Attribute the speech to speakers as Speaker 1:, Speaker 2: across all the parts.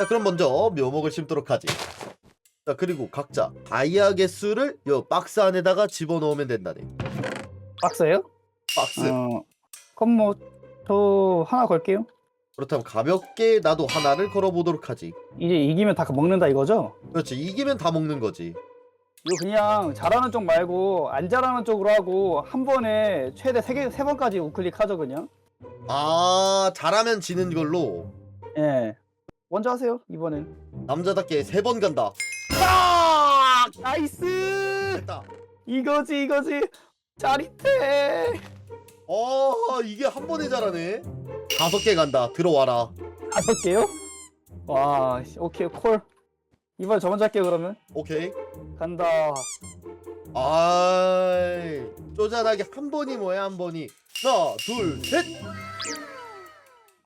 Speaker 1: 자 그럼 먼저 묘목을 심도록 하지 자 그리고 각자 다이아 개수를 요 박스 안에다가 집어넣으면 된다네
Speaker 2: 박스예요?
Speaker 1: 박스
Speaker 2: 어. 그럼 뭐저 하나 걸게요.
Speaker 1: 그렇다면 가볍게 나도 하나를 걸어보도록 하지
Speaker 2: 이제 이기면 다 먹는다 이거죠?
Speaker 1: 그렇지 이기면 다 먹는 거지
Speaker 2: 이거 그냥 잘하는 쪽 말고 안 잘하는 쪽으로 하고 한 번에 최대 세 개 세 번까지 우클릭 하죠 그냥.
Speaker 1: 아 잘하면 지는 걸로
Speaker 2: 예. 먼저 하세요 이번엔.
Speaker 1: 남자답게 세 번 간다 딱!
Speaker 2: 나이스.
Speaker 1: 됐다
Speaker 2: 이거지 이거지. 짜릿해.
Speaker 1: 어 이게 한 번에 잘하네 다섯 개 간다 들어와라
Speaker 2: 다섯 개요? 와 씨, 오케이 콜. 이번에 저 먼저 할게요 그러면.
Speaker 1: 오케이
Speaker 2: 간다.
Speaker 1: 아이 쪼잔하게 한 번이 뭐야 한 번이 하나 둘 셋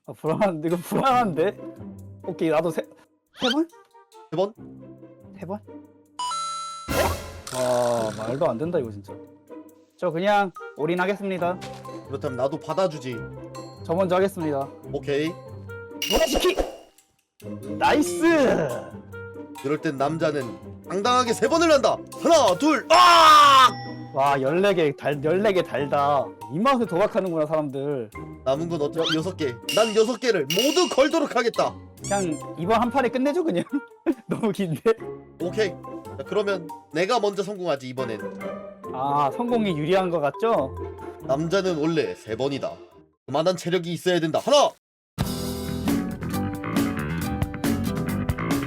Speaker 2: 아, 불안한데 이거 불안한데. 오케이 나도 세 세 번?
Speaker 1: 세 번?
Speaker 2: 세 번? 와 말도 안 된다 이거 진짜. 저 그냥 올인하겠습니다.
Speaker 1: 그렇다면 나도 받아주지
Speaker 2: 저 먼저 하겠습니다.
Speaker 1: 오케이
Speaker 2: 노래시키. 나이스.
Speaker 1: 이럴 땐 남자는 당당하게 세 번을 난다 하나 둘 아!
Speaker 2: 와 14개 달 14개 달다. 이 맛에 도박하는구나 사람들.
Speaker 1: 남은 건 어차피 여섯 개 난 여섯 개를 모두 걸도록 하겠다
Speaker 2: 그냥 이번 한 판에 끝내죠 그냥. 너무 긴데.
Speaker 1: 오케이 자, 그러면 내가 먼저 성공하지 이번엔
Speaker 2: 아 성공이 유리한 것 같죠?
Speaker 1: 남자는 원래 세 번이다 그만한 체력이 있어야 된다 하나